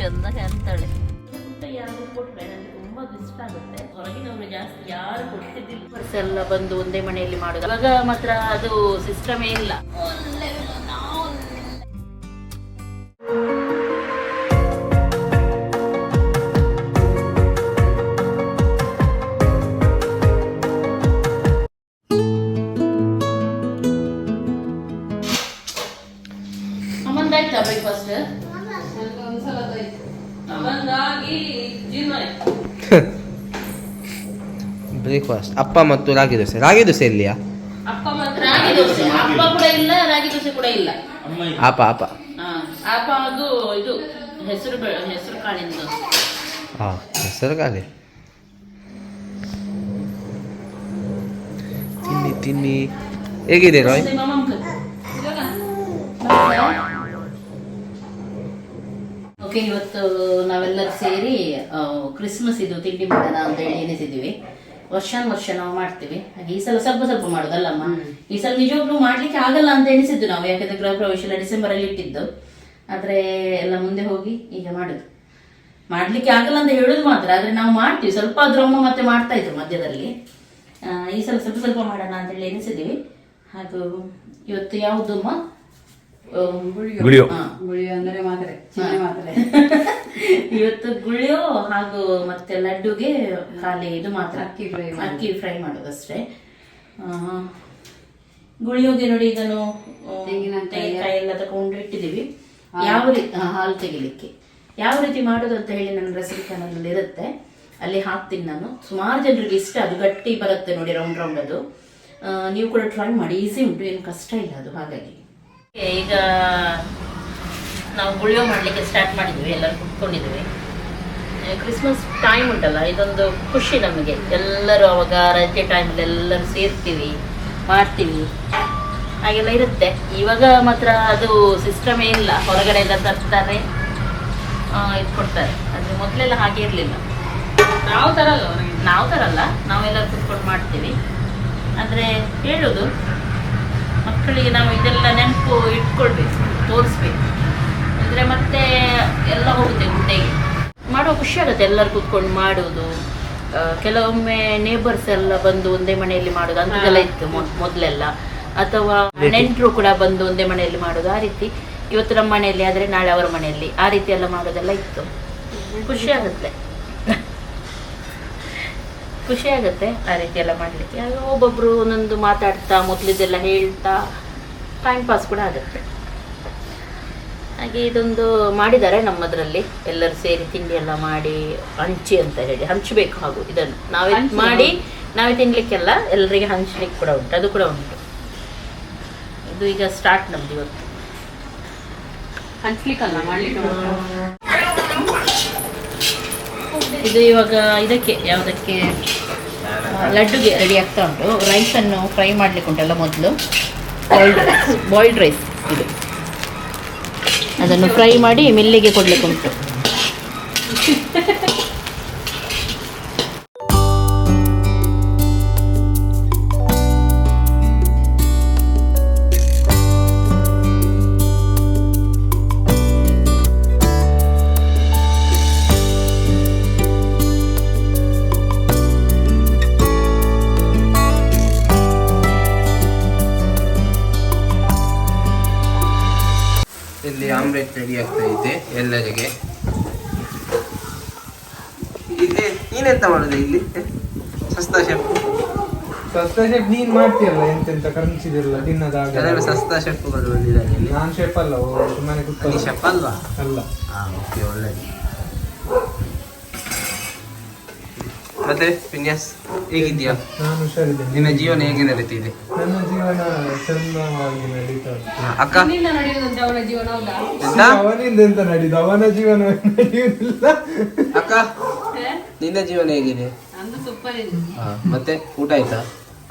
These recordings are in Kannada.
ಚಂದ ಕಾಣ್ತಾಳೆ ಯಾರು ಕೊಟ್ರೆ ನನಗೆ ತುಂಬಾ ಇಷ್ಟ ಆಗುತ್ತೆ. ಹೊರಗಿನವರು ಜಾಸ್ತಿ ಯಾರು ಕೊಟ್ಟಿದ್ದಿಲ್ಲ ಎಲ್ಲ ಬಂದು ಒಂದೇ ಮನೆಯಲ್ಲಿ ಮಾಡುದು. ಇವಾಗ ಮಾತ್ರ ಅದು ಸಿಸ್ಟಮೇ ಇಲ್ಲ ಬ್ರೇಕ್ಫಾಸ್ಟ್ ಅಪ್ಪ ಮತ್ತು ರಾಗಿ ದೋಸೆ. ರಾಗಿ ದೋಸೆ ಇಲ್ಲಿಯಾ? ಅಪ್ಪ ಮತ್ತು ರಾಗಿ ದೋಸೆ. ಅಪ್ಪ ಕೂಡ ಇಲ್ಲ ರಾಗಿ ದೋಸೆ ಕೂಡ ಇಲ್ಲ. ಆಪ ಆಪ. ಅಪ್ಪ ಅದು ಇದು ಹೆಸರು ಹೆಸರು ಕಾಳಿನ ದೋಸೆ ಹಾಂ ಹೆಸರು ಕಾಳಿ. ತಿನ್ನಿ ತಿನ್ನಿ. ಹೇಗಿದೆ ರಾಯ್. ಓಕೆ ಇವತ್ತು ನಾವೆಲ್ಲರೂ ಸೇರಿ ಕ್ರಿಸ್ಮಸ್ ಇದು ತಿಂಡಿ ಮಾಡೋಣ ಅಂತ ಹೇಳಿ ಎನಿಸಿದ್ದೀವಿ ವರ್ಷ ವರ್ಷ ನಾವು ಮಾಡ್ತೀವಿ. ಹಾಗೆ ಈ ಸಲ ಸ್ವಲ್ಪ ಸ್ವಲ್ಪ ಮಾಡೋದಲ್ಲಮ್ಮ. ಈ ಸಲ ನಿಜವಾಗ್ಲೂ ಮಾಡ್ಲಿಕ್ಕೆ ಆಗಲ್ಲ ಅಂತ ಎಣಿಸಿದ್ದು ನಾವು ಯಾಕಂದ್ರೆ ಗೃಹ ಪ್ರವೇಶ ಎಲ್ಲ ಡಿಸೆಂಬರ್ ಅಲ್ಲಿ ಇಟ್ಟಿದ್ದು. ಆದ್ರೆ ಎಲ್ಲ ಮುಂದೆ ಹೋಗಿ ಈಗ ಮಾಡುದು. ಮಾಡ್ಲಿಕ್ಕೆ ಆಗಲ್ಲ ಅಂತ ಹೇಳುದು ಮಾತ್ರ ಆದ್ರೆ ನಾವು ಮಾಡ್ತೀವಿ. ಸ್ವಲ್ಪ ಆದ್ರೂ ಅಮ್ಮ ಮತ್ತೆ ಮಾಡ್ತಾ ಇದ್ರು ಮಧ್ಯದಲ್ಲಿ. ಆ, ಈ ಸಲ ಸ್ವಲ್ಪ ಸ್ವಲ್ಪ ಮಾಡೋಣ ಅಂತ ಹೇಳಿ ಎಣಿಸಿದೀವಿ ಹಾಗೂ ಇವತ್ತು ಯಾವುದು ಅಮ್ಮ? ಆ, ಗುಳಿಯೋ ಹಾ. ಗುಳಿಯೋ ಅಂದ್ರೆ ಮಾತ್ರೆ ಚಿನ್ನ ಮಾತ್ರೆ. ಇವತ್ತು ಗುಳಿಯೋ ಹಾಗೂ ಮತ್ತೆ ಲಡ್ಡುಗೆ ಖಾಲಿ ಇದು ಮಾತ್ರ. ಅಕ್ಕಿ ಫ್ರೈ. ಅಕ್ಕಿ ಫ್ರೈ ಮಾಡೋದಷ್ಟೇ. ಗುಳಿಯೋಗೆ ನೋಡಿ ಇದನ್ನು ತೆಂಗಿನ ತೆಂಗಿನಕಾಯಿ. ತೆಂಗಿನಕಾಯಿ ಎಲ್ಲ ತಗೊಂಡು ಇಟ್ಟಿದ್ದೀವಿ. ಯಾವ ರೀತಿ ಹಾಲು ತೆಗಿಲಿಕ್ಕೆ. ಯಾವ ರೀತಿ ಮಾಡೋದು ಅಂತ ಹೇಳಿ ನನ್ನ ರೆಸಿಪಿ ಚಾನಲ್ ಇರುತ್ತೆ. ಅಲ್ಲಿ ಹಾಕ್ತೀನಿ ನಾನು. ಸುಮಾರು ಜನರಿಗೆ ಇಷ್ಟ ಅದು ಗಟ್ಟಿ ಬರುತ್ತೆ ನೋಡಿ ರೌಂಡ್ ರೌಂಡ್ ಅದು. ನೀವು ಕೂಡ ಟ್ರೈ ಮಾಡಿ ಈಸಿ ಉಂಟು ಏನು ಕಷ್ಟ ಇಲ್ಲ ಅದು ಹಾಗಾಗಿ. ಈಗ ನಾವು ಗುಳಿಯೋ ಮಾಡಲಿಕ್ಕೆ ಸ್ಟಾರ್ಟ್ ಮಾಡಿದ್ವಿ ಎಲ್ಲರೂ ಕುತ್ಕೊಂಡಿದ್ವಿ. ಕ್ರಿಸ್ಮಸ್ ಟೈಮ್ ಉಂಟಲ್ಲ ಇದೊಂದು ಖುಷಿ ನಮಗೆ. ಎಲ್ಲರೂ ಅವಾಗ ರಜೆ ಟೈಮಲ್ಲಿ ಎಲ್ಲರೂ ಸೇರ್ತೀವಿ ಮಾಡ್ತೀವಿ. ಹಾಗೆಲ್ಲ ಇರುತ್ತೆ. ಇವಾಗ ಮಾತ್ರ ಅದು ಸಿಸ್ಟಮೇ ಇಲ್ಲ. ಹೊರಗಡೆ ಎಲ್ಲ ತರ್ತಾರೆ ಇದು ಕೊಡ್ತಾರೆ. ಅದು ಮೊದಲೆಲ್ಲ ಹಾಗೆ ಇರಲಿಲ್ಲ. ನಾವು ತರಲ್ಲ ನಾವು ತರಲ್ಲ. ನಾವೆಲ್ಲರೂ ಕುತ್ಕೊಂಡು ಮಾಡ್ತೀವಿ. ಆದರೆ ಹೇಳೋದು ಮಕ್ಕಳಿಗೆ ನಾವು ಇದೆಲ್ಲ ನೆನಪು ಇಟ್ಕೊಳ್ಬೇಕು ತೋರಿಸ್ಬೇಕು. ಅಂದರೆ ಮತ್ತೆ ಎಲ್ಲ ಹೋಗುತ್ತೆ ಗುಡ್ಡೆಗೆ ಮಾಡೋ ಖುಷಿ ಆಗುತ್ತೆ ಎಲ್ಲರೂ ಕೂತ್ಕೊಂಡು ಮಾಡೋದು. ಕೆಲವೊಮ್ಮೆ ನೇಬರ್ಸ್ ಎಲ್ಲ ಬಂದು ಒಂದೇ ಮನೆಯಲ್ಲಿ ಮಾಡೋದು ಅಂಥದ್ದೆಲ್ಲ ಇತ್ತು ಮೊದ್- ಮೊದಲೆಲ್ಲ. ಅಥವಾ ನೆಂಟರು ಕೂಡ ಬಂದು ಒಂದೇ ಮನೆಯಲ್ಲಿ ಮಾಡೋದು ಆ ರೀತಿ. ಇವತ್ತು ನಮ್ಮ ಮನೆಯಲ್ಲಿ ಆದರೆ ನಾಳೆ ಅವರ ಮನೆಯಲ್ಲಿ ಆ ರೀತಿ ಎಲ್ಲ ಮಾಡೋದೆಲ್ಲ ಇತ್ತು. ಖುಷಿ ಆಗುತ್ತೆ. ಖುಷಿ ಆಗುತ್ತೆ ಆ ರೀತಿ ಎಲ್ಲ ಮಾಡಲಿಕ್ಕೆ. ಒಬ್ಬೊಬ್ರು ಒಂದೊಂದು ಮಾತಾಡ್ತಾ ಮೊದಲಿದ್ದೆಲ್ಲ ಹೇಳ್ತಾ ಟೈಮ್ ಪಾಸ್ ಕೂಡ ಆಗುತ್ತೆ. ಹಾಗೆ ಇದೊಂದು ಮಾಡಿದ್ದಾರೆ ನಮ್ಮದ್ರಲ್ಲಿ. ಎಲ್ಲರೂ ಸೇರಿ ತಿಂಡಿ ಎಲ್ಲ ಮಾಡಿ ಹಂಚಿ ಅಂತ ಹೇಳಿ ಹಂಚಬೇಕು ಹಾಗೂ ಇದನ್ನು. ನಾವೇ ಮಾಡಿ ನಾವೇ ತಿನ್ಲಿಕ್ಕೆಲ್ಲ ಎಲ್ಲರಿಗೆ ಹಂಚಲಿಕ್ಕೆ ಕೂಡ ಉಂಟು. ಅದು ಕೂಡ ಉಂಟು. ಇದು ಈಗ ಸ್ಟಾರ್ಟ್ ನಮ್ದು ಇವತ್ತು. ಹಂಚ್ಲಿಕ್ಕಲ್ಲ ಮಾಡ್ಲಿಕ್ಕೆ. ಇದು ಇವಾಗ ಇದಕ್ಕೆ ಯಾವುದಕ್ಕೆ? ಲಡ್ಡುಗೆ ರೆಡಿ ಆಗ್ತಾ ಉಂಟು. ರೈಸನ್ನು ಫ್ರೈ ಮಾಡ್ಲಿಕ್ಕೆ ಉಂಟಲ್ಲ ಮೊದಲು. ಬಾಯ್ಲ್ಡ್ ರೈಸ್ ಬಾಯ್ಲ್ಡ್ ರೈಸ್ ಇದು. ಅದನ್ನು ಫ್ರೈ ಮಾಡಿ ಮಿಲ್ಲಿಗೆ ಕೊಡ್ಲಿಕ್ಕೆ ಉಂಟು ರೆಡಿ ಆಗ್ತಾ ಇದೆ ಎಲ್ಲರಿಗೆ. ಇಲ್ಲಿ ನೀನೆಂತ ಮಾಡುದು ಇಲ್ಲಿ? ಸಸ್ತಾ ಶೆಫ್ ಸಸ್ತಾ ಶೆಫ್ ನೀನ್ ಮಾಡ್ತೀಯಲ್ಲ ಎಂತೆಂತ ಕರ್ಮಿಸಿದಿರಲ್ಲ ತಿನ್ನದಾಗ ಸಸ್ತಾ ಶೆಫ್ ಬಂದಿದ್ದಾನೆ ಇಲ್ಲಿ. ನಾನ್ ಶೆಫ್ ಅಲ್ಲ ಸುಮ್ಮನೆ ನೀ ಕುತ್ಕೊಳ್ಳಿ ಶೆಫ್ ಅಲ್ವಾ? ಅಲ್ಲ. ಹಾ ಓಕೆ ಒಳ್ಳೆದು. ಮತ್ತೆ ವಿನ್ಯಾಸ್ ಹೇಗಿದ್ಯಾ ನಾನು ಹುಷಾರಿದ್ದೇನೆ ನಿನ್ನ ಜೀವನ ಹೇಗೆ ನಡೀತಿದೆ ನನ್ನ ಜೀವನ ಚಂದವಾಗಿ ನಡೀತಾ ಉಂಟು. ಅಕ್ಕ? ನಿನ್ನ ನಡೆಯುವುದಂತೆ ಅವನ ಜೀವನ ಹೌದಾ? ಎಂತ? ಅವನಿಂದ ಎಂತ ನಡೀದು? ಅವನ ಜೀವನ ನಡೆಯುವುದಿಲ್ಲ. ಅಕ್ಕ? ನಿನ್ನ ಜೀವನ ಹೇಗಿದೆ? ನಂದು ಸೂಪರ್ ಇದೆ. ಹಾ, ಮತ್ತೆ ಊಟ ಆಯ್ತಾ?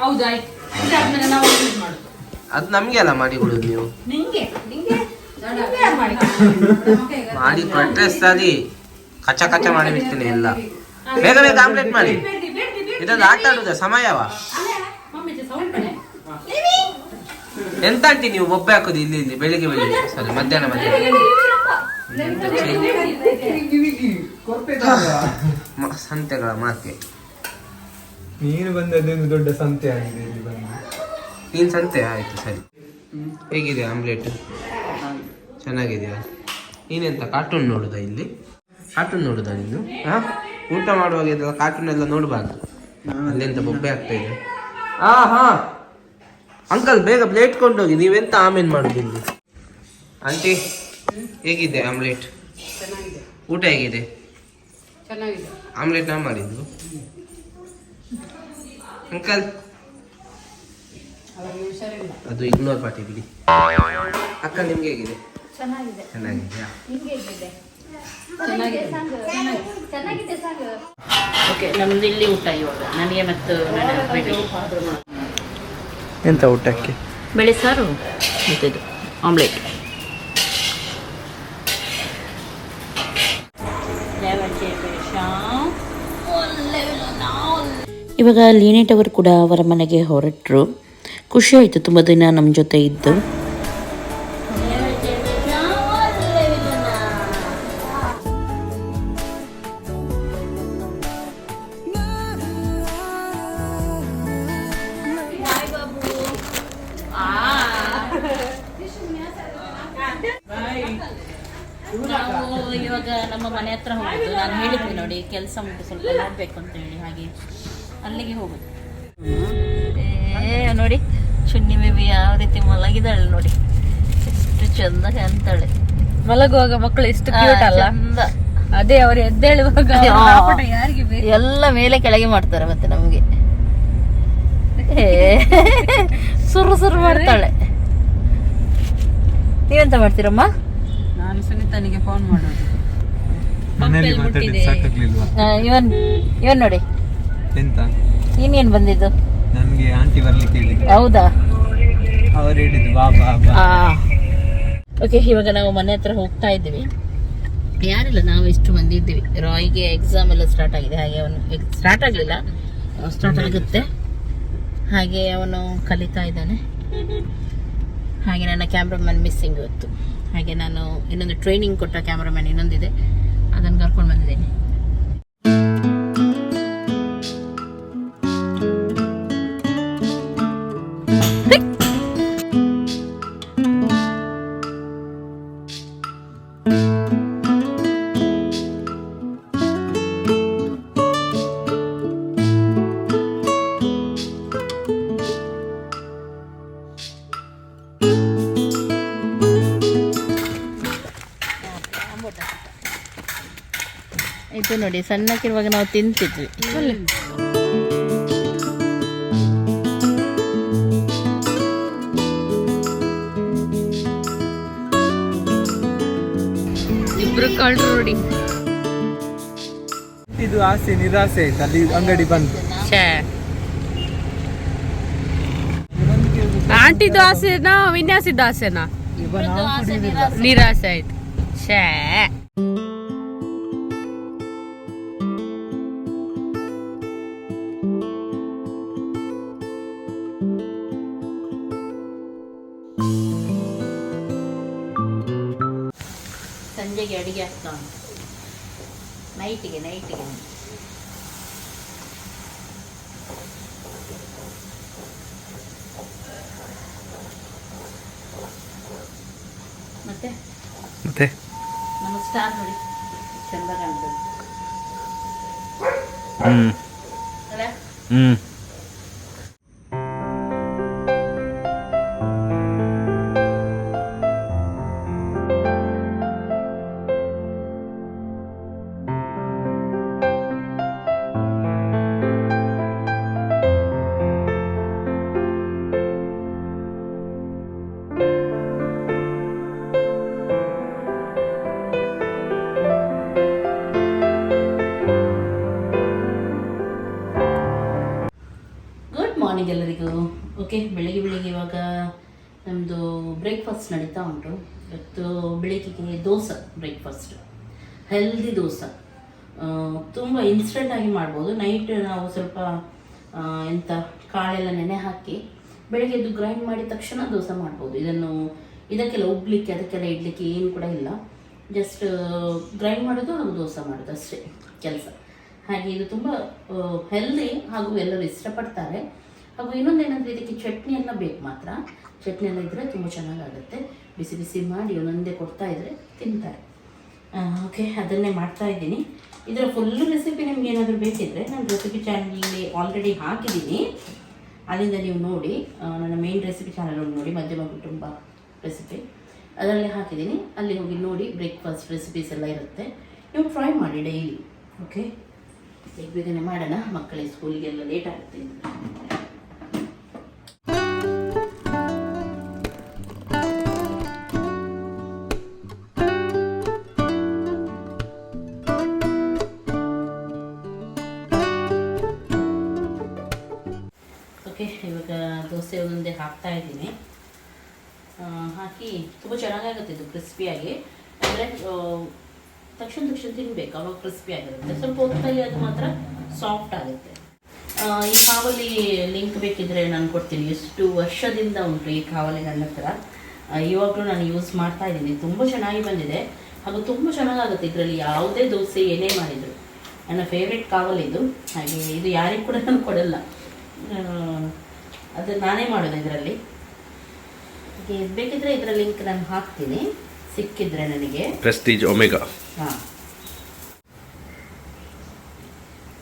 ಹೌದು ಆಯ್ತು. ಇದಾದ್ಮೇಲೆ ನಾವು ಯೂಸ್ ಮಾಡೋದು. ಅದು ನಮ್ಗೆ ಅಲ್ಲ ಮಾಡಿ ಕೊಡುದು ನೀವು. ನಿಂಗೆ? ನಿಂಗೆ? ನಿಂಗೆ ಯಾರು ಮಾಡಿ ಮಾಡಿ ಕೊಟ್ರೆ ಸರಿ. ಕಚ್ಚ ಕಚ್ಚ ಮಾಡಿ ಬಿಡ್ತೀನಿ ಎಲ್ಲ. ಬೇಗ ಬೇಗ ಆಮ್ಲೆಟ್ ಮಾಡಿ ಇದೊಂದು ಆಟ ಆಡುದ ಸಮಯವ ಎಂತ ಅಂತೀನಿ ನೀವು ಒಬ್ಬೆ ಹಾಕುದು ಇಲ್ಲಿ ಇಲ್ಲಿ ಬೆಳಿಗ್ಗೆ ಬೆಳಿಗ್ಗೆ ಸರಿ ಮಧ್ಯಾಹ್ನ ಮಧ್ಯಾಹ್ನ ಸಂತೆಗಳ ಮಾತೆ ನೀನು ಬಂದದ್ದು ದೊಡ್ಡ ಸಂತೆ ಆಗಿದೆ ಇಲ್ಲಿ ಬಂದು ನೀನು ಸಂತೆ ಆಯ್ತು ಸರಿ ಹೇಗಿದೆ ಆಮ್ಲೆಟ್ ಚೆನ್ನಾಗಿದೆಯಾ ನೀನೆಂತ ಕಾರ್ಟೂನ್ ನೋಡುದಾ ಇಲ್ಲಿ ಕಾರ್ಟೂನ್ ನೋಡುದಾ ನೀನು ಹಾ ಊಟ ಮಾಡುವಾಗ ಇದೆಲ್ಲ ಕಾರ್ಟೂನ್ ಎಲ್ಲ ನೋಡಬಾರ್ದು. ಅಲ್ಲೆಂತ ಬೊಬ್ಬೆ ಆಗ್ತಾ ಇದೆ. ಆ ಹಾ. ಅಂಕಲ್ ಬೇಗ ಪ್ಲೇಟ್ ಕೊಂಡೋಗಿ ನೀವೆಂತ ಆಮೇನ್ ಮಾಡುದು ಇಲ್ಲಿ? ಆಂಟಿ ಹೇಗಿದೆ ಆಮ್ಲೆಟ್ ಊಟ ಹೇಗಿದೆ? ಚೆನ್ನಾಗಿದೆ. ಆಮ್ಲೆಟ್ ನಾ ಮಾಡಿದ್ದು. ಅಂಕಲ್ ಅದು ಇಗ್ನೋರ್ ಪಾಟಿ ಬಿಡಿ ಅಕ್ಕ ನಿಮ್ಗೆ ಹೇಗಿದೆ? ಚೆನ್ನಾಗಿದೆ. ಚೆನ್ನಾಗಿದೆ. ಓಕೆ ನಮ್ದು ಇಲ್ಲಿ ಊಟ ಇವಾಗ. ನನಗೆ ಮತ್ತು ನನ್ನ ಹಸ್ಬೆಂಡ್ ಎಂತ ಊಟಕ್ಕೆ? ಬೆಳೆ ಸಾರು ಮತ್ತಿದು ಆಮ್ಲೆಟ್ ಇವಾಗ ಲೀನೆಟ್ ಅವರು ಕೂಡ ಅವರ ಮನೆಗೆ ಹೊರಟರು. ಖುಷಿ ಆಯಿತು ತುಂಬ ದಿನ ನಮ್ಮ ಜೊತೆ ಇದ್ದು. ಅಲ್ಲಿಗೆ ಹೋಗುದು. ಏ ನೋಡಿ ಚುನ್ನಿ ಬೇಬಿ ಯಾವ ರೀತಿ ಮಲಗಿದಾಳೆ ನೋಡಿ. ಎಷ್ಟು ಚಂದ ಕಾಣ್ತಾಳೆ. ಮಲಗುವಾಗ ಮಕ್ಕಳು ಎಷ್ಟು ಕ್ಯೂಟ್ ಅಲ್ಲ? ಚಂದ. ಅದೇ ಅವ್ರು ಎದ್ದೇಳುವಾಗ ಯಾರಿಗೆ ಎಲ್ಲ ಮೇಲೆ ಕೆಳಗೆ ಮಾಡ್ತಾರೆ ಮತ್ತೆ ನಮಗೆ. ಏ, ಸುರು ಸುರು ಮಾಡ್ತಾಳೆ. ನೀವೆಂತ ಮಾಡ್ತೀರಮ್ಮ? ನಾನು ಸುನೀತನಿಗೆ ಫೋನ್ ಮಾಡೋದು. ಇವನ್ ಇವನ್ ನೋಡಿ. ಎಂತ? ಇನ್ನೇನ್ ಬಂದಿದ್ದು? ನನ್ಗೆ ಆಂಟಿ ಬರ್ಲಿಕ್ಕೆ ಹೇಳಿದ್ರು ಹೌದಾ? ಅವ್ರು ಹೇಳಿದ್ರು ಬಾ ಬಾ ಬಾ. ಓಕೆ ಇವಾಗ ನಾವು ಮನೆ ಹತ್ರ ಹೋಗ್ತಾ ಇದ್ದೀವಿ. ಯಾರಿಲ್ಲ ನಾವು ಇಷ್ಟು ಮಂದಿ ಇದ್ದೀವಿ. ರಾಯ್ಗೆ ಎಕ್ಸಾಮ್ ಎಲ್ಲ ಸ್ಟಾರ್ಟ್ ಆಗಿದೆ. ಹಾಗೆ ಅವನು ಸ್ಟಾರ್ಟ್ ಆಗಲಿಲ್ಲ. ಸ್ಟಾರ್ಟ್ ಆಗುತ್ತೆ. ಹಾಗೆ ಅವನು ಕಲಿತಾ ಇದ್ದಾನೆ. ಹಾಗೆ ನನ್ನ ಕ್ಯಾಮ್ರಾಮನ್ ಮಿಸ್ಸಿಂಗ್ ಇವತ್ತು. ಹಾಗೆ ನಾನು ಇನ್ನೊಂದು ಟ್ರೈನಿಂಗ್ ಕೊಟ್ಟ ಕ್ಯಾಮ್ರಾಮನ್ ಇನ್ನೊಂದಿದೆ. ಅದನ್ನು ಕರ್ಕೊಂಡು ಬಂದಿದ್ದೇನೆ. ನೋಡಿ ಸಣ್ಣಕ್ಕಿರುವಾಗ ನಾವು ತಿಂತಿದ್ವಿ. ಇಬ್ರು ಕಳ್ರು ನೋಡಿ. ಇದು ಆಸೆ ನಿರಾಸೆ ಆಯ್ತು. ಅಲ್ಲಿ ಅಂಗಡಿ ಬಂದು. ಆಂಟಿದು ಆಸೆನಾ ವಿನ್ಯಾಸಿದ ಆಸೆನಾ? ನಿರಾಸೆ. ಆಯ್ತು. ಶ್ಯಾ ಹ್ಮ್ ಅಲ್ಲ ಇನ್ಸ್ಟೆಂಟಾಗಿ ಮಾಡ್ಬೋದು. ನೈಟ್ ನಾವು ಸ್ವಲ್ಪ ಎಂಥ ಕಾಳೆಲ್ಲ ನೆನೆ ಹಾಕಿ ಬೆಳಿಗ್ಗೆ ಎದ್ದು ಗ್ರೈಂಡ್ ಮಾಡಿದ ತಕ್ಷಣ ದೋಸೆ ಮಾಡ್ಬೋದು. ಇದನ್ನು, ಇದಕ್ಕೆಲ್ಲ ಉಬ್ಲಿಕ್ಕೆ, ಅದಕ್ಕೆಲ್ಲ ಇಡ್ಲಿಕ್ಕೆ ಏನು ಕೂಡ ಇಲ್ಲ. ಜಸ್ಟ್ ಗ್ರೈಂಡ್ ಮಾಡೋದು ಹಾಗೂ ದೋಸೆ ಮಾಡೋದು ಅಷ್ಟೇ ಕೆಲಸ. ಹಾಗೆ ಇದು ತುಂಬ ಹೆಲ್ದಿ ಹಾಗೂ ಎಲ್ಲರೂ ಇಷ್ಟಪಡ್ತಾರೆ. ಹಾಗೂ ಇನ್ನೊಂದೇನಂದರೆ ಇದಕ್ಕೆ ಚಟ್ನಿ ಎಲ್ಲ ಬೇಕು ಮಾತ್ರ. ಚಟ್ನಿ ಎಲ್ಲ ಇದ್ದರೆ ತುಂಬ ಚೆನ್ನಾಗಾಗುತ್ತೆ. ಬಿಸಿ ಬಿಸಿ ಮಾಡಿ ಒಂದೊಂದೇ ಕೊಡ್ತಾ ಇದ್ದರೆ ತಿಂತಾರೆ. ಓಕೆ ಅದನ್ನೇ ಮಾಡ್ತಾ ಇದ್ದೀನಿ. ಇದರ ಫುಲ್ಲು ರೆಸಿಪಿ ನಿಮ್ಗೆ ಏನಾದರೂ ಬೇಕಿದ್ದರೆ ನಾನು ರೆಸಿಪಿ ಚಾನಲಲ್ಲಿ ಆಲ್ರೆಡಿ ಹಾಕಿದ್ದೀನಿ ಅಲ್ಲಿಂದ ನೀವು ನೋಡಿ ನನ್ನ ಮೇನ್ ರೆಸಿಪಿ ಚಾನಲ್ ನೋಡಿ, ಮಧ್ಯಮ ಕುಟುಂಬ ರೆಸಿಪಿ ಅದರಲ್ಲಿ ಹಾಕಿದ್ದೀನಿ ಅಲ್ಲಿ ಹೋಗಿ ನೋಡಿ ಬ್ರೇಕ್ಫಾಸ್ಟ್ ರೆಸಿಪೀಸ್ ಎಲ್ಲ ಇರುತ್ತೆ. ನೀವು ಟ್ರೈ ಮಾಡಿ ಡೈಲಿ ಓಕೆ ಬೇಗ ಬೇಗನೆ ಮಾಡೋಣ. ಮಕ್ಕಳಿಗೆ ಸ್ಕೂಲಿಗೆಲ್ಲ ಲೇಟ್ ಆಗುತ್ತೆ. ಹಾಕ್ತಾ ಇದ್ದೀನಿ ಹಾಕಿ ತುಂಬ ಚೆನ್ನಾಗಾಗುತ್ತೆ ಇದು ಕ್ರಿಸ್ಪಿಯಾಗಿ ಅಂದರೆ ತಕ್ಷಣ ತಕ್ಷಣ ತಿನ್ಬೇಕು, ಅವಾಗ ಕ್ರಿಸ್ಪಿ ಆಗಿರುತ್ತೆ. ಸ್ವಲ್ಪ ಹೊತ್ತಲ್ಲಿ ಅದು ಮಾತ್ರ ಸಾಫ್ಟ್ ಆಗುತ್ತೆ. ಈ ಕಾವಲಿ ಲಿಂಕ್ ಬೇಕಿದ್ರೆ ನಾನು ಕೊಡ್ತೀನಿ. ಎಷ್ಟು ವರ್ಷದಿಂದ ಉಂಟು ಈ ಕಾವಲಿ ನನ್ನ ಹತ್ರ. ಇವಾಗಲೂ ನಾನು ಯೂಸ್ ಮಾಡ್ತಾ ಇದ್ದೀನಿ. ತುಂಬ ಚೆನ್ನಾಗಿ ಬಂದಿದೆ. ಹಾಗೂ ತುಂಬ ಚೆನ್ನಾಗಾಗುತ್ತೆ. ಇದರಲ್ಲಿ ಯಾವುದೇ ದೋಸೆ ಏನೇ ಮಾಡಿದರು. ನನ್ನ ಫೇವ್ರೆಟ್ ಕಾವಲಿ ಇದು. ಹಾಗೆ ಇದು ಯಾರಿಗೂ ಕೂಡ ನಾನು ಕೊಡಲ್ಲ. ಅದು ನಾನೇ ಮಾಡೋದು ಇದರಲ್ಲಿ. ಇದು ಬೇಕಿದ್ರೆ ಇದರ ಲಿಂಕ್ ನಾನು ಹಾಕ್ತೀನಿ. ಸಿಕ್ಕಿದ್ರೆ ನನಗೆ. Prestige Omega. ಹಾಂ.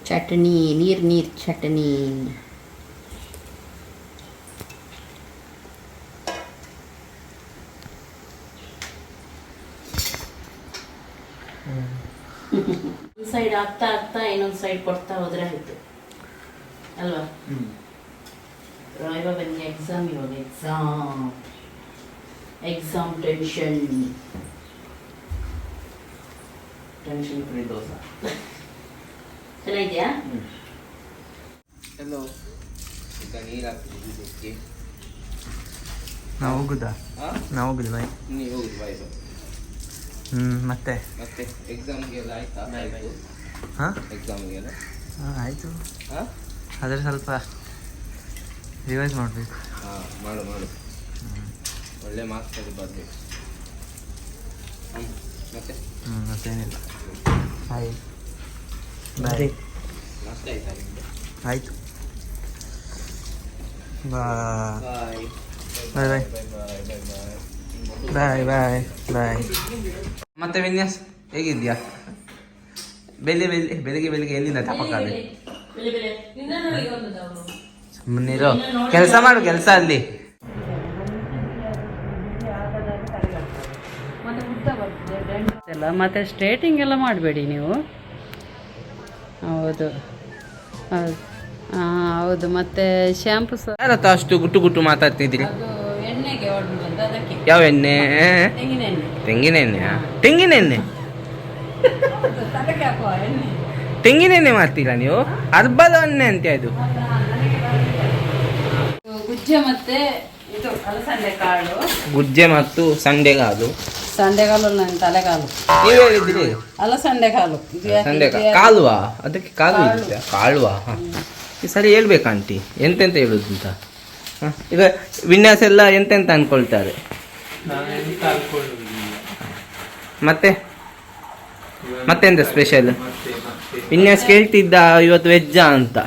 ಚಟ್ನಿ ನೀರು ನೀರು ಚಟ್ನಿ. ಒಂದು ಸೈಡ್ ಆಗ್ತಾ ಆಗ್ತಾ ಇನ್ನೊಂದು ಸೈಡ್ ಕೊಡ್ತಾ ಹೋದ್ರೆ ಆಯ್ತು. ಅಲ್ವಾ? Driver when the exam, you have exam. Exam tension. Tension free dosa. ಚೆನ್ನಾಗಿದೆಯಾ ಎಲ್ಲೋ ಈಗ ನೀರು ಹಾಕ್ತಿದ್ದೀವಿ ಇದಕ್ಕೆ ನಾವು ಹೋಗುದಾ ನಾವು ಹೋಗುದು ಬಾಯ್ ನೀವು ಹೋಗುದು ಬಾಯ್ ಹ್ಞೂ ಮತ್ತೆ ಮತ್ತೆ ಎಕ್ಸಾಮ್ಗೆಲ್ಲ ಆಯ್ತಾ ಆಯಿತು ಹಾಂ ಎಕ್ಸಾಮ್ಗೆಲ್ಲ ಹಾಂ ಆಯಿತು ಹಾಂ ಅದ್ರ ಸ್ವಲ್ಪ ರಿವೈಸ್ ಮಾಡಬೇಕು. ಹಾಂ ಮಾಡು ಮಾಡು. ಒಳ್ಳೆ ಮಾರ್ಕ್ಸ್ ತೆಗೆದು ಬರಬೇಕು ಮತ್ತೆ? ಹ್ಞೂ ಮತ್ತೇನಿಲ್ಲ. ಹಾಯ್ ಬಾಯ್ ಆಯಿತು ಬಾಯ್ ಬಾಯ್ ಬಾಯ್ ಬಾಯ್ ಬಾಯ್ ಬಾಯ್ ಮತ್ತೆ ವಿನ್ಯಾಸ್ ಹೇಗಿದ್ಯಾ ಬೆಲೆ ಬೆಲೆ ಬೆಳಿಗ್ಗೆ ಬೆಳಿಗ್ಗೆ ಎಲ್ಲಿಂದ ತಪಕ್ಕಾಗಲಿ ಬೆಲೆ ಕೆಲಸ ಮಾಡು ಕೆಲಸ ಅಲ್ಲಿ. ಮತ್ತೆ ಸ್ಟ್ರೇಟಿಂಗ್ ಎಲ್ಲ ಮಾಡಬೇಡಿ ನೀವು. ಹೌದು. ಹೌದು. ಹಾಂ ಹೌದು ಮತ್ತೆ ಶ್ಯಾಂಪು ಸಹ ಅಷ್ಟು ಗುಟ್ಟು ಗುಟ್ಟು ಮಾತಾಡ್ತಿದ್ದೀರಿ? ಯಾವ ಎಣ್ಣೆ? ತೆಂಗಿನ ಎಣ್ಣೆ. ತೆಂಗಿನ ಎಣ್ಣೆ ತೆಂಗಿನ ಎಣ್ಣೆ? ತಲೆಗೆ ಹಾಕುವ ಎಣ್ಣೆ. ತೆಂಗಿನ ಎಣ್ಣೆ ಮಾಡ್ತೀರಾ ನೀವು? ಅರ್ಬದ ಎಣ್ಣೆ ಅಂತ ಅದು ಗುಜ್ಜೆ ಮತ್ತೆ ಇದು ಅಲಸಂದೆ ಕಾಳು ಗುಜ್ಜೆ ಮತ್ತು ಸಂಡೆಗಾಲು. ಸಂಡೆಗಾಲು ನನ್ನ ತಲೆಗಾಲು. ನೀವು ಹೇಳಿದ್ರಿ ಅಲಸಂದೆ ಕಾಲು ಇದು ಯಾಕೆ- ಸಂಡೆ ಇದು ಯಾಕೆ- ಕಾಲುವಾ? ಅದಕ್ಕೆ ಕಾಲು ಇದೆಯಾ ಕಾಳುವಾ ಹಾಂ. ಈ ಸರಿ ಹೇಳ್ಬೇಕು ಆಂಟಿ. ಎಂತೆಂತ ಹೇಳುದು ಅಂತ ಹ? ಈಗ ವಿನ್ಯಾಸ ಎಲ್ಲ ಎಂತೆಂತ ಅನ್ಕೊಳ್ತಾರೆ? ನಾನೆಂತ ಅನ್ಕೊಳ್ಳುದಿಲ್ಲ ಮತ್ತೆ? ಮತ್ತೆಂತ ಸ್ಪೆಷಲ್ ಮತ್ತೆ ಮತ್ತೆ. ವಿನ್ಯಾಸ್ ಕೇಳ್ತಿದ್ದ ಇವತ್ತು ವೆಜ್ಜಾ ಅಂತ?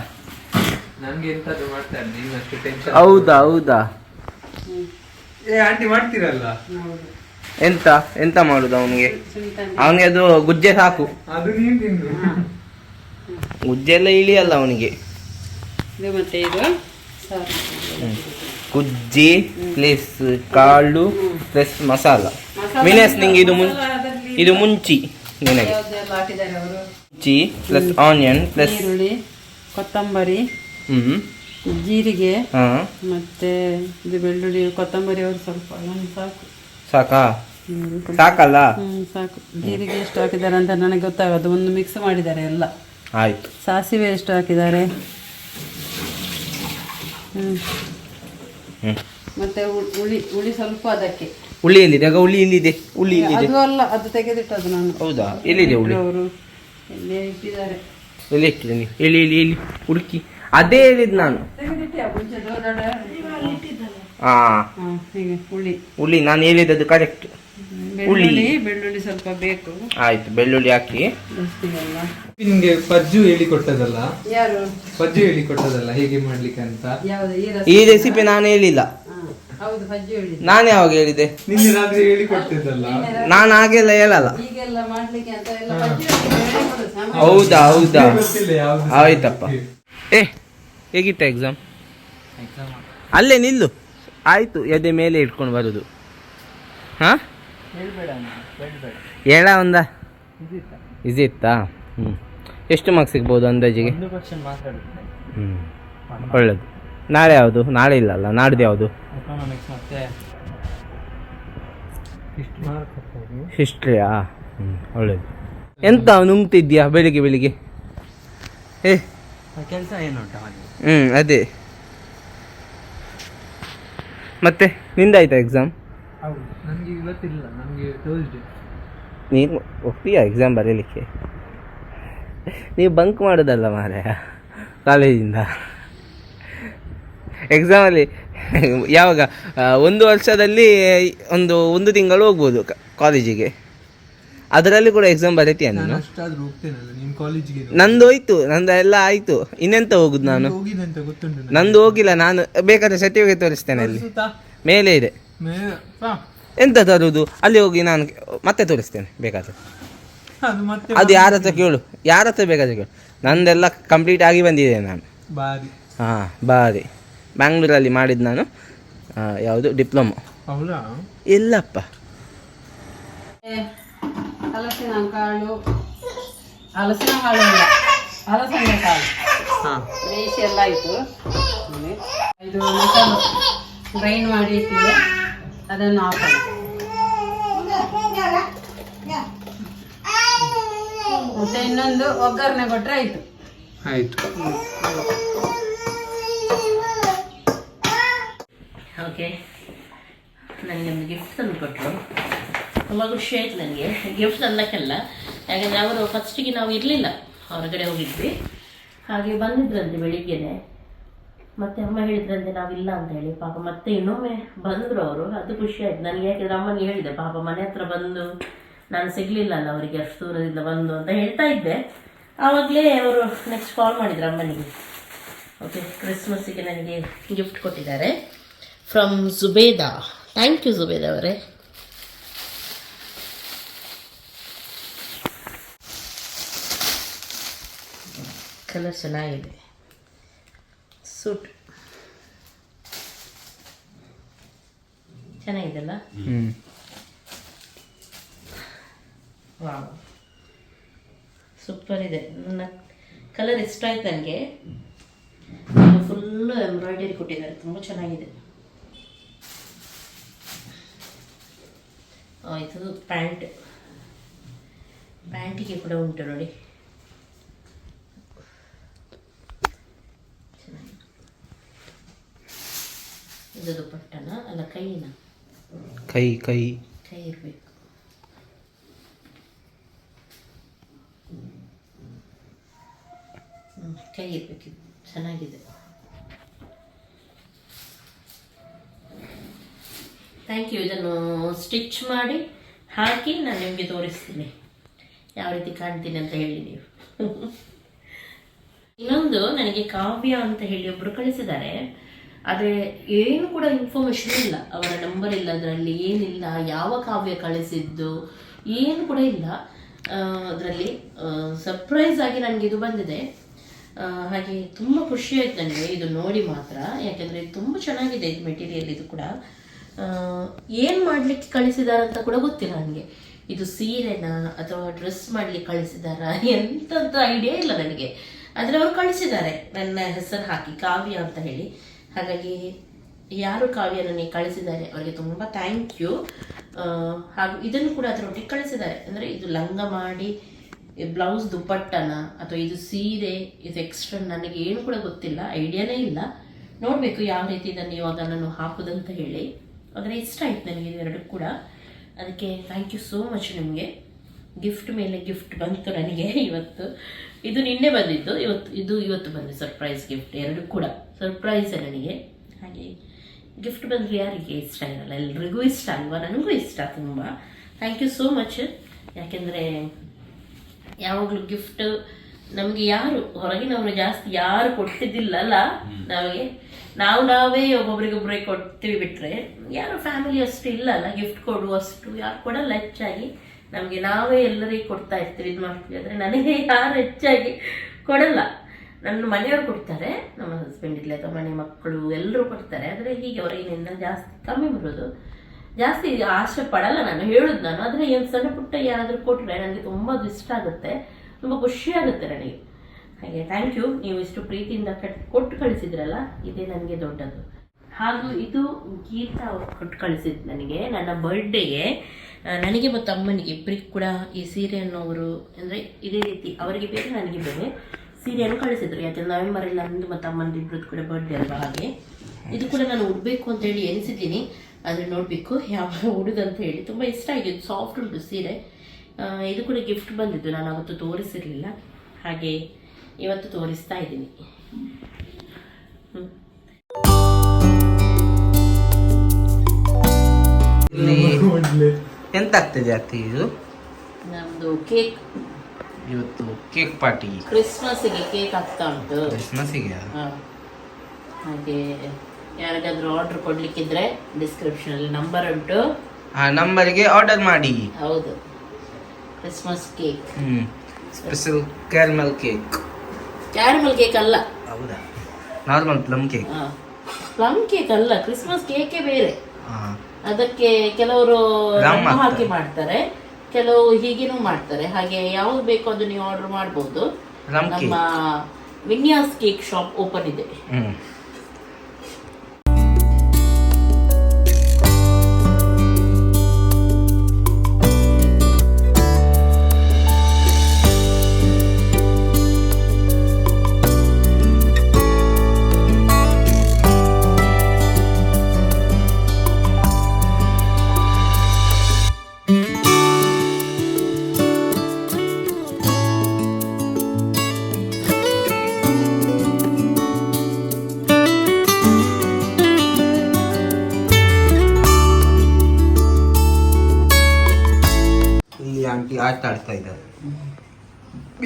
ನನ್ಗೆ ಎಂತದ್ದು ಮಾಡ್ತಾರೆ ಟೆನ್ಷನ್ ಹೌದಾ ಹೌದಾ? ಏ ಆಂಟಿ ಮಾಡ್ತೀರಲ್ಲ? ಎಂತ ಎಂತ ಮಾಡುದು ಅವನಿಗೆ? ಅವನಿಗೆ ಅದು ಗುಜ್ಜೆ ಸಾಕು. ಅದು ನೀನ್ ತಿಂದು ಗುಜ್ಜೆ ಎಲ್ಲ ಇಳಿಯಲ್ಲ ಅವನಿಗೆ. ಇದು ಮತ್ತೆ ಇದು? ಸಾರು. ಗುಜ್ಜಿ ಪ್ಲಸ್ ಕಾಳು ಪ್ಲಸ್ ಮಸಾಲ. ವಿನ್ಯಾಸ್ ನಿಂಗೆ ಇದು ಮುಂ ಇದು ಮುಂಚಿ ನಿನಗೆ. ಯಾವ್ದೆಲ್ಲ ಹಾಕಿದ್ದಾರೆ ಅವರು? ಮುಂಚಿ ಪ್ಲಸ್ ಆನಿಯನ್ ಪ್ಲಸ್ ಈರುಳ್ಳಿ ಕೊತ್ತಂಬರಿ. ಹ್ಮ್. ಜೀರಿಗೆ ಮತ್ತೆ ಇದು ಬೆಳ್ಳುಳ್ಳಿ ಕೊತ್ತಂಬರಿ ಅವರು ಸ್ವಲ್ಪ ಸಾಕು. ಸಾಕಾ? ಸಾಕಲ್ಲ? ಹ್ಮ್ ಸಾಕು. ಜೀರಿಗೆ ಎಷ್ಟು ಹಾಕಿದ್ದಾರೆ ಅಂತ ನನಗೆ ಗೊತ್ತಾಗೋದು. ಒಂದು ಮಿಕ್ಸ್ ಮಾಡಿದ್ದಾರೆ ಎಲ್ಲ. ಆಯ್ತು. ಸಾಸಿವೆ ಎಷ್ಟು ಹಾಕಿದ್ದಾರೆ? ಹ್ಮ್. ಹ್ಮ್. ಮತ್ತೆ ಉ- ಹುಳಿ ಹುಳಿ ಸ್ವಲ್ಪ ಅದಕ್ಕೆ. ಹುಳಿ ಎಲ್ಲಿದೆ ಆಗ ಹುಳಿ ಎಲ್ಲಿದೆ ಹುಳಿ ಇಲ್ಲಿದೆ ಅದು ಅಲ್ಲ ಅದು ತೆಗೆದಿಟ್ಟದು ನಾನು. ಹೌದಾ? ಎಲ್ಲಿದೆ ಹುಳಿ ಅವರು ಎಲ್ಲಿ ಇಟ್ಟಿದ್ದಾರೆ? ಎಲ್ಲಿ ಇಟ್ಟಿದೆ ನೀವು ಎಲ್ಲಿ ಎಲ್ಲಿ ಎಲ್ಲಿ? ಹುಡುಕಿ. ಅದೇ ಹೇಳಿದ್ ನಾನು. ಹಾ ಹುಳಿ ಹುಳಿ ನಾನು ಹೇಳಿದದ್ದು ಕರೆಕ್ಟ್ ಹುಳಿ. ಬೆಳ್ಳುಳ್ಳಿ ಸ್ವಲ್ಪ ಬೇಕು. ಆಯ್ತು ಬೆಳ್ಳುಳ್ಳಿ ಹಾಕಿ. ನಿಮ್ಗೆ ಪಜ್ಜು ಹೇಳಿ ಕೊಟ್ಟದಲ್ಲ? ಯಾರು? ಪಜ್ಜು ಹೇಳಿ ಕೊಟ್ಟದಲ್ಲ ಹೇಗೆ ಮಾಡ್ಲಿಕ್ಕೆ ಅಂತ? ಯಾವ್ದು ಈ ರೆಸಿಪಿ ನಾನು ಹೇಳಿಲ್ಲ. ನಾನು ಯಾವಾಗ ಹೇಳಿದೆ? ನಿನ್ನೆ ರಾತ್ರಿ ಹೇಳಿ ಕೊಟ್ಟಿದ್ದಲ್ಲ? ನಾನು ಹಾಗೆಲ್ಲ ಹೇಳಲ್ಲ. ಹೌದಾ ಹೌದಾ. ಆಯ್ತಪ್ಪ. ಏ ಹೇಗಿತ್ತ ಎಕ್ಸಾಮ್ ಅಲ್ಲೇ ನಿಲ್ಲು. ಆಯಿತು ಎದೆ ಮೇಲೆ ಇಟ್ಕೊಂಡು ಬರೋದು. ಹಾಂ? ಹೇಳ ಒಂದ. ಇದಿತ್ತಾ ಇತ್ತಾ? ಹ್ಞೂ ಎಷ್ಟು ಮಾರ್ಕ್ಸ್ ಸಿಗ್ಬೋದು ಅಂದಾಜಿಗೆ? ಹ್ಞೂ ಒಳ್ಳೇದು. ನಾಳೆ ಯಾವುದು? ನಾಳೆ ಇಲ್ಲಲ್ಲ ನಾಡ್ದು ಯಾವುದು? ಹಿಸ್ಟ್ರಿಯಾ ಹ್ಞೂ ಒಳ್ಳೇದು. ಎಂತ ನುಂಗ್ತಿದ್ಯಾ ಬೆಳಿಗ್ಗೆ ಬೆಳಿಗ್ಗೆ? ಏ ಕೆಲಸ ಏನು ಹ್ಞೂ ಅದೇ. ಮತ್ತೆ ನಿಂದಾಯ್ತಾ ಎಕ್ಸಾಮ್ ಹೌದು ನನಗೆ ಇವತ್ತಿಲ್ಲ ನನಗೆ ಟ್ಯೂಸ್ಡೇ ನೀನು ಒಪ್ಪಿಯಾ ಎಕ್ಸಾಮ್ ಬರೀಲಿಕ್ಕೆ? ನೀವು ಬಂಕ್ ಮಾಡೋದಲ್ಲ ಮಾರಾಯ ಕಾಲೇಜಿಂದ? ಎಕ್ಸಾಮಲ್ಲಿ ಯಾವಾಗ? ಒಂದು ವರ್ಷದಲ್ಲಿ ಒಂದು ಒಂದು ತಿಂಗಳು ಹೋಗ್ಬೋದು ಕಾಲೇಜಿಗೆ ಅದರಲ್ಲಿ ಕೂಡ ಎಕ್ಸಾಮ್ ಬರೀತೀಯ ನಾನು? ನೀನು ಅಷ್ಟಾದ್ರೂ ಹೋಗ್ತೇನಲ್ಲ ನಿಮ್ಮ ಕಾಲೇಜಿಗೆ ನಂದು ಹೋಯ್ತು ನಂದು ಎಲ್ಲ ಆಯ್ತು. ಇನ್ನೆಂತ ಹೋಗುದು ನಾನು? ಹೋಗಿದೆ ಅಂತ ಗೊತ್ತುಂಟು ನನಗೆ. ನಂದು ಹೋಗಿಲ್ಲ ನಾನು ಬೇಕಾದ್ರೆ ಸರ್ಟಿಫಿಕೇಟ್ ತೋರಿಸ್ತೇನೆ ಅಲ್ಲಿ. ಸುತ್ತಾ? ಮೇಲೆ ಇದೆ. ಮೇ-. ಎಂತ ತರುವುದು ಅಲ್ಲಿ ಹೋಗಿ ನಾನು ಮತ್ತೆ ತೋರಿಸ್ತೇನೆ ಬೇಕಾದ್ರೆ. ಅದು ಮತ್ತೆ ಅದು ಯಾರ ಹತ್ರ ಕೇಳು ಯಾರ ಹತ್ರ ಬೇಕಾದ್ರೆ ಕೇಳು. ನಂದೆಲ್ಲ ಕಂಪ್ಲೀಟ್ ಆಗಿ ಬಂದಿದೆ ನಾನು. ಬಾರಿ. ಹಾಂ ಬಾರಿ. ಬ್ಯಾಂಗ್ಳೂರಲ್ಲಿ ಮಾಡಿದ್ದು ನಾನು ಆ, ಯಾವುದು? ಡಿಪ್ಲೊಮೊ. ಹೌದಾ? ಎಲ್ಲಪ್ಪ. ಹಲಸಿನ ಕಾಳು ಹಲಸಿನ ಕಾಳು ಇಲ್ಲ. ಹಲಸಿನ ಕಾಳು ಹಾಂ. ಬೇಯಿಸಿ ಎಲ್ಲ ಆಯಿತು. ಇದು ಮಸಾಲೆ ಗ್ರೈಂಡ್ ಮಾಡಿ ಇಟ್ಟಿದೆ ಅದನ್ನು ಹಾಕೋಣ ಮತ್ತೆ ಇನ್ನೊಂದು ಒಗ್ಗರಣೆ ಕೊಟ್ಟರೆ ಆಯಿತು. ಆಯ್ತು. ಓಕೆ ನನಗೆ ಒಂದು ಗಿಫ್ಟ್ ತಂದು ಕೊಟ್ಟರು ತುಂಬ ಖುಷಿ ಆಯ್ತು ನನಗೆ. ಗಿಫ್ಟ್ ತನ್ನಕ್ಕಲ್ಲ ಯಾಕಂದರೆ ಅವರು ಫಸ್ಟಿಗೆ ನಾವು ಇರಲಿಲ್ಲ. ಹೊರಗಡೆ ಹೋಗಿದ್ವಿ. ಹಾಗೆ ಬಂದಿದ್ರಂತೆ ಬೆಳಿಗ್ಗೆನೆ. ಮತ್ತೆ ಅಮ್ಮ ಹೇಳಿದ್ರಂತೆ ನಾವಿಲ್ಲ ಅಂತ ಹೇಳಿ. ಪಾಪ ಮತ್ತೆ ಇನ್ನೊಮ್ಮೆ ಬಂದರು ಅವರು. ಅದು ಖುಷಿ ಆಯ್ತು. ನನಗೆ ಯಾಕೆಂದ್ರೆ ಅಮ್ಮನಿಗೆ ಹೇಳಿದೆ, ಪಾಪ ಮನೆ ಹತ್ರ ಬಂದು, ನಾನು ಸಿಗ್ಲಿಲ್ಲ ಅಲ್ಲ ಅವರಿಗೆ ಅಷ್ಟು ದೂರದಿಂದ ಬಂದು ಅಂತ ಹೇಳ್ತಾ ಇದ್ದೆ. ಆವಾಗಲೇ ಅವರು ನೆಕ್ಸ್ಟ್ ಕಾಲ್ ಮಾಡಿದ್ರು ಅಮ್ಮನಿಗೆ. ಓಕೆ ಕ್ರಿಸ್ಮಸ್ಸಿಗೆ ನನಗೆ ಗಿಫ್ಟ್ ಕೊಟ್ಟಿದ್ದಾರೆ. From Zubeda thank you Zubeda ಅವರೇ. ಕಲರ್ ಚೆನ್ನಾಗಿದೆ. Suit ಚೆನ್ನಾಗಿದೆಲ್ಲ wow. ಸೂಪರ್ ಇದೆ. ನನ್ನ ಕಲರ್ ಇಷ್ಟ ಆಯ್ತು ನನಗೆ ಫುಲ್ಲು ಎಂಬ್ರಾಯ್ಡರಿ ಕೊಟ್ಟಿದ್ದಾರೆ. ತುಂಬ ಚೆನ್ನಾಗಿದೆ. ಇದು ಪ್ಯಾಂಟ್ ಪ್ಯಾಂಟಿಗೆ ಕೂಡ ಉಂಟು ನೋಡಿ ಚೆನ್ನಾಗಿದೆ. ಇದು ದುಪ್ಪಟ್ಟನ? ಅಲ್ಲ ಕೈನ? ಕೈ ಕೈ. ಕೈ ಇರಬೇಕು. ಕೈ ಇರಬೇಕು ಚೆನ್ನಾಗಿದೆ. ಥ್ಯಾಂಕ್ ಯು ಇದನ್ನು ಸ್ಟಿಚ್ ಮಾಡಿ ಹಾಕಿ ನಾನು ನಿಮಗೆ ತೋರಿಸ್ತೀನಿ. ಯಾವ ರೀತಿ ಕಾಣ್ತೀನಿ ಅಂತ ಹೇಳಿ ನೀವು. ಇನ್ನೊಂದು ನನಗೆ ಕಾವ್ಯ ಅಂತ ಹೇಳಿ ಒಬ್ರು ಕಳಿಸಿದ್ದಾರೆ. ಆದರೆ ಏನು ಕೂಡ ಇನ್ಫಾರ್ಮೇಷನ್ ಇಲ್ಲ. ಅವರ ನಂಬರ್ ಇಲ್ಲ, ಅದರಲ್ಲಿ ಏನಿಲ್ಲ, ಯಾವ ಕಾವ್ಯ ಕಳಿಸಿದ್ದು ಏನು ಕೂಡ ಇಲ್ಲ. ಅದರಲ್ಲಿ ಸರ್ಪ್ರೈಸ್ ಆಗಿ ನನಗೆ ಇದು ಬಂದಿದೆ. ಹಾಗೆ ತುಂಬ ಖುಷಿ ಆಯ್ತು ನನಗೆ ಇದು ನೋಡಿ ಮಾತ್ರ. ಯಾಕೆಂದರೆ ತುಂಬ ಚೆನ್ನಾಗಿದೆ ಇದು ಮೆಟೀರಿಯಲ್ ಇದು ಕೂಡ. ಏನು ಮಾಡಲಿಕ್ಕೆ ಕಳಿಸಿದಾರ ಅಂತ ಕೂಡ ಗೊತ್ತಿಲ್ಲ ನನಗೆ. ಇದು ಸೀರೆನಾ ಅಥವಾ ಡ್ರೆಸ್ ಮಾಡ್ಲಿಕ್ಕೆ ಕಳಿಸಿದಾರ ಎಂತ ಐಡಿಯಾ ಇಲ್ಲ ನನಗೆ. ಆದರೆ ಅವರು ಕಳಿಸಿದ್ದಾರೆ. ನನ್ನ ಹೆಸರು ಹಾಕಿ, ಕಾವ್ಯ ಅಂತ ಹೇಳಿ. ಹಾಗಾಗಿ ಯಾರು ಕಾವ್ಯ ನನಗೆ ಕಳಿಸಿದ್ದಾರೆ ಅವರಿಗೆ ತುಂಬ ಥ್ಯಾಂಕ್ ಯು ಹಾಗೂ ಇದನ್ನು ಕೂಡ ಅದರೊಟ್ಟಿಗೆ ಕಳಿಸಿದ್ದಾರೆ. ಅಂದರೆ ಇದು ಲಂಗ ಮಾಡಿ ಬ್ಲೌಸ್ ದುಪ್ಪಟ್ಟನ, ಅಥವಾ ಇದು ಸೀರೆ, ಇದು ಎಕ್ಸ್ಟ್ರಾ ನನಗೆ ಏನು ಕೂಡ ಗೊತ್ತಿಲ್ಲ, ಐಡಿಯಾನೇ ಇಲ್ಲ. ನೋಡಬೇಕು ಯಾವ ರೀತಿ ಇದನ್ನು ಇವಾಗ ನಾನು ಹಾಕೋದಂತ ಹೇಳಿ. ಅಂದರೆ ಇಷ್ಟ ಆಯ್ತು ನನಗೆ ಇದೆರಡು ಕೂಡ. ಅದಕ್ಕೆ ಥ್ಯಾಂಕ್ ಯು ಸೋ ಮಚ್ ನಿಮಗೆ. ಗಿಫ್ಟ್ ಮೇಲೆ ಗಿಫ್ಟ್ ಬಂತು ನನಗೆ ಇವತ್ತು. ಇದು ನಿನ್ನೆ ಬಂದಿತ್ತು, ಇವತ್ತು, ಇದು ಇವತ್ತು ಬಂದಿದೆ ಸರ್ಪ್ರೈಸ್ ಗಿಫ್ಟ್ ಎರಡು ಕೂಡ. ಸರ್ಪ್ರೈಸ್ ನನಗೆ? ಹಾಗೆ ಗಿಫ್ಟ್ ಬಂದರೆ ಯಾರಿಗೆ ಇಷ್ಟ ಇರಲ್ಲ? ಎಲ್ರಿಗೂ ಇಷ್ಟ ಅಲ್ವಾ? ನನಗೂ ಇಷ್ಟ ತುಂಬ. ಥ್ಯಾಂಕ್ ಯು ಸೋ ಮಚ್ ಯಾಕೆಂದರೆ ಯಾವಾಗಲೂ ಗಿಫ್ಟ್ ನಮಗೆ ಯಾರು ಹೊರಗಿನವರು ಜಾಸ್ತಿ ಯಾರು ಕೊಟ್ಟಿದ್ದಿಲ್ಲಲ್ಲ ನಮಗೆ? ನಾವು ನಾವೇ ಒಬ್ಬೊಬ್ರಿಗೊಬ್ರಿಗೆ ಕೊಡ್ತೀವಿ ಬಿಟ್ಟರೆ ಯಾರು ಫ್ಯಾಮಿಲಿ ಅಷ್ಟು ಇಲ್ಲ ಅಲ್ಲ ಗಿಫ್ಟ್ ಕೊಡುವಷ್ಟು ಯಾರು ಕೊಡಲ್ಲ ಹೆಚ್ಚಾಗಿ. ನಮಗೆ ನಾವೇ ಎಲ್ಲರಿಗೆ ಕೊಡ್ತಾ ಇರ್ತೀವಿ. ಇದು ಮಾಡ್ತೀವಿ ಆದರೆ ನನಗೆ ಯಾರು ಹೆಚ್ಚಾಗಿ ಕೊಡಲ್ಲ. ನನ್ನ ಮನೆಯವರು ಕೊಡ್ತಾರೆ. ನಮ್ಮ ಹಸ್ಬೆಂಡ್ ಇಲ್ಲ ಅಥವಾ ಮನೆ ಮಕ್ಕಳು ಎಲ್ಲರೂ ಕೊಡ್ತಾರೆ. ಆದರೆ ಹೀಗೆ ಹೊರಗಿನಿಂದ ಜಾಸ್ತಿ ಕಮ್ಮಿ ಬರೋದು. ಜಾಸ್ತಿ ಆಸೆ ಪಡಲ್ಲ ನಾನು ಹೇಳೋದು ನಾನು. ಆದರೆ ಏನು ಸಣ್ಣ ಪುಟ್ಟ ಯಾರಾದರೂ ಕೊಟ್ಟರೆ ನನಗೆ ತುಂಬ ಇಷ್ಟ ಆಗುತ್ತೆ. ತುಂಬ ಖುಷಿ ಆಗುತ್ತೆ ನನಗೆ. ಹಾಗೆ ಥ್ಯಾಂಕ್ ಯು ನೀವು ಇಷ್ಟು ಪ್ರೀತಿಯಿಂದ ಕಟ್, ಕೊಟ್ಟು ಕಳಿಸಿದ್ರಲ್ಲ, ಇದೇ ನನಗೆ ದೊಡ್ಡದು. ಹಾಗೂ ಇದು ಗೀತಾ ಅವ್ರು ಕೊಟ್ಟು ಕಳಿಸಿದ್ದು ನನಗೆ, ನನ್ನ ಬರ್ಡೇಗೆ ನನಗೆ ಮತ್ತು ಅಮ್ಮನಿಗೆ ಇಬ್ಬರಿಗೆ ಕೂಡ ಈ ಸೀರೆಯನ್ನು ಅವರು, ಅಂದರೆ ಇದೇ ರೀತಿ ಅವರಿಗೆ ಬೇರೆ ನನಗೆ ಬೇರೆ ಸೀರೆಯನ್ನು ಕಳಿಸಿದ್ರು. ಯಾಕಂದ್ರೆ ನವೆಂಬರಲ್ಲಿ ನಂದು ಮತ್ತು ಅಮ್ಮನದು ಇಬ್ಬರದ್ದು ಕೂಡ ಬರ್ಡೇ ಅಲ್ವಾ ಹಾಗೆ. ಇದು ಕೂಡ ನಾನು ಉಡಬೇಕು ಅಂತ ಹೇಳಿ ಎನಿಸಿದ್ದೀನಿ ಆದರೆ ನೋಡಬೇಕು ಯಾವ ಉಡುಗಂತ ಹೇಳಿ. ತುಂಬ ಇಷ್ಟ ಆಗಿದೆ ಸಾಫ್ಟ್ ಉಂಟು ಸೀರೆ. ಇದು ಕೂಡ ಗಿಫ್ಟ್ ಬಂದಿದ್ದು. ನಾನು ಅವತ್ತು ತೋರಿಸಿರಲಿಲ್ಲ. ಹಾಗೆ ಇವತ್ತು ತೋರಿಸ್ತಾ ಇದ್ದೀನಿ. ಹ್ಞೂ ಇಲ್ಲಿ ಎಂತ ಆಗ್ತದೆ ಅತ್ತಿ ಇದು? ನಮ್ಮದು ಕೇಕ್ ಇವತ್ತು ಕೇಕ್ ಪಾರ್ಟಿ. ಕ್ರಿಸ್ಮಸ್ಗೆ ಕೇಕ್ ಆಗ್ತಾ ಉಂಟು. ಕ್ರಿಸ್ಮಸ್ಗೆ. ಹಾಗೆ ಯಾರಿಗಾದ್ರೂ ಆರ್ಡರ್ ಕೊಡ್ಲಿಕ್ಕಿದ್ರೆ ಡಿಸ್ಕ್ರಿಪ್ಷನ್ ಅಲ್ಲಿ ನಂಬರ್ ಉಂಟು. ಆ ನಂಬರ್ಗೆ ಆರ್ಡರ್ ಮಾಡಿ. ಹೌದು. ಕ್ರಿಸ್ಮಸ್ ಕೇಕ್ ಹ್ಮ್. Special caramel cake caramel cake ಅಲ್ಲ. ಹೌದಾ? Normal plum cake plum cake ಅಲ್ಲ. ಕ್ರಿಸ್ಮಸ್ ಕೇಕೇ ಬೇರೆ. ಅದಕ್ಕೆ ಕೆಲವರು ಹಾಕಿ ಮಾಡ್ತಾರೆ. ಕೆಲವು ಹೀಗೇನು ಮಾಡ್ತಾರೆ. ಹಾಗೆ ಯಾವ್ದು ಬೇಕೋ ಅದು ನೀವು ಆರ್ಡರ್ ಮಾಡಬಹುದು ನಮ್ಮ ವಿನ್ಯಾಸ್ ಕೇಕ್ ಶಾಪ್ ಓಪನ್ ಇದೆ.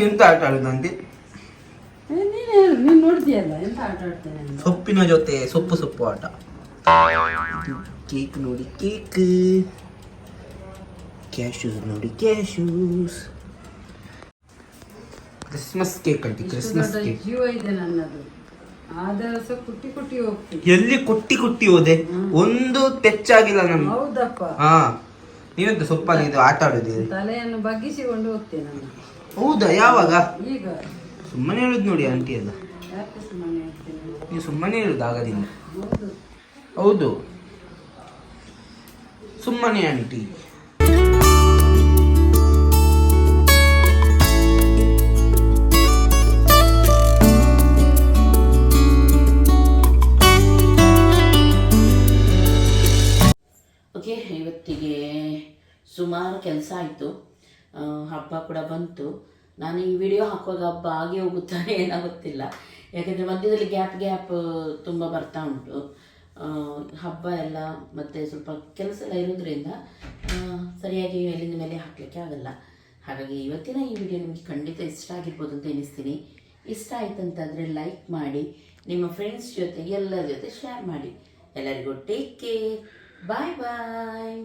ಎಂತ ಆಟ ಆಡುದು ಆಂಟಿ ನೀನ್ ನೋಡ್ತೀಯಲ್ಲ ಎಂತ ಆಟ ಆಡ್ತೇನೆ ಅಂತ? ಸೊಪ್ಪಿನ ಜೊತೆ ಸೊಪ್ಪು ಸೊಪ್ಪು ಆಟ. ಕೇಕ್ ನೋಡಿ ಕೇಕ್. ಕ್ಯಾಶೂಸ್ ನೋಡಿ ಕ್ಯಾಶೂಸ್ ಕ್ರಿಸ್ಮಸ್ ಕೇಕ್ ಆಂಟಿ ಇಷ್ಟು ಕ್ರಿಸ್ಮಸ್ ದೊಡ್ಡ ಕೇಕ್. ಜೀವ ಇದೆ ನನ್ನದು. ಆದರೂ ಸಹ ಕುಟ್ಟಿ ಕುಟ್ಟಿ ಹೋಗ್ತೀನಿ. ಎಲ್ಲಿ ಕುಟ್ಟಿ ಕುಟ್ಟಿ ಹೋದೆ? ಒಂದು ತೆಚ್ಚಾಗಿಲ್ಲ ನಮ್ಗೆ ಹೌದಪ್ಪ. ಹಾ. ನೀವೆಂತ ಸೊಪ್ಪಲ್ಲಿ ಇದು ಆಟ ಆಡುದಿರಿ ತಲೆಯನ್ನು ಬಗ್ಗಿಸಿಕೊಂಡು ಹೋಗ್ತೇನೆ ನಾನು. ಹೌದಾ ಯಾವಾಗ? ಈಗ. ಸುಮ್ಮನೆ ಹೇಳುದು ನೋಡಿ ಆಂಟಿ ಎಲ್ಲ. ಯಾಕೆ ಸುಮ್ಮನೆ ಹೇಳ್ತೇನೆ ನೀವು ಸುಮ್ಮನೆ ಹೇಳುದು ಆಗದಿಂದ ಹೌದು. ಹೌದು. ಸುಮ್ಮನೆ ಆಂಟಿ ಓಕೆ ಇವತ್ತಿಗೆ ಸುಮಾರು ಕೆಲಸ ಆಯಿತು. ಹಬ್ಬ ಕೂಡ ಬಂತು. ನಾನು ಈ ವಿಡಿಯೋ ಹಾಕುವಾಗ ಹಬ್ಬ ಆಗಿ ಹೋಗುತ್ತಾ ಏನೋ ಗೊತ್ತಿಲ್ಲ. ಯಾಕೆಂದರೆ ಮಧ್ಯದಲ್ಲಿ ಗ್ಯಾಪ್ ಗ್ಯಾಪ್ ತುಂಬ ಬರ್ತಾ ಉಂಟು. ಹಬ್ಬ ಎಲ್ಲ ಮತ್ತು ಸ್ವಲ್ಪ ಕೆಲಸ ಎಲ್ಲ ಇರೋದ್ರಿಂದ ಸರಿಯಾಗಿ ಮೇಲಿಂದ ಮೇಲೆ ಹಾಕಲಿಕ್ಕೆ ಆಗಲ್ಲ. ಹಾಗಾಗಿ ಇವತ್ತಿನ ಈ ವಿಡಿಯೋ ನಿಮಗೆ ಖಂಡಿತ ಇಷ್ಟ ಆಗಿರ್ಬೋದು ಅಂತ ಎನಿಸ್ತೀನಿ ಇಷ್ಟ ಆಯ್ತಂತಾದರೆ ಲೈಕ್ ಮಾಡಿ, ನಿಮ್ಮ ಫ್ರೆಂಡ್ಸ್ ಜೊತೆ, ಎಲ್ಲರ ಜೊತೆ ಶೇರ್ ಮಾಡಿ. ಎಲ್ಲರಿಗೂ ಟೇಕ್ ಕೇರ್ ಬಾಯ್ ಬಾಯ್